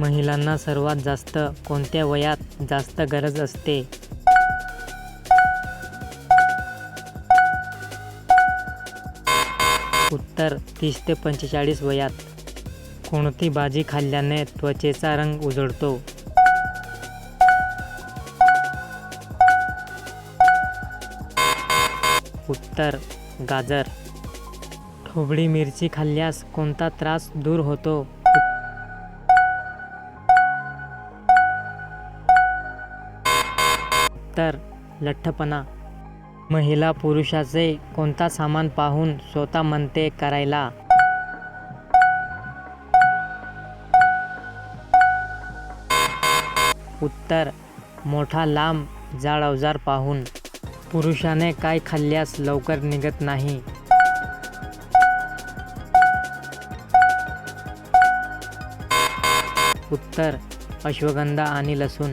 महिलांना सर्वात जास्त कोणत्या वयात जास्त गरज असते? उत्तर तीस ते पंचेचाळीस वयात. कोणती भाजी खाल्ल्याने त्वचेचा रंग उजळतो? उत्तर गाजर. ठोबळी मिरची खाल्ल्यास कोणता त्रास दूर होतो? तर लठ्ठपणा. महिला पुरुषाचे कोणता सामान पाहून स्वतः म्हणते करायला? उत्तर मोठा लांब जाड अवजार पाहून. पुरुषाने काय खाल्ल्यास लवकर निघत नाही? उत्तर अश्वगंधा आणि लसूण.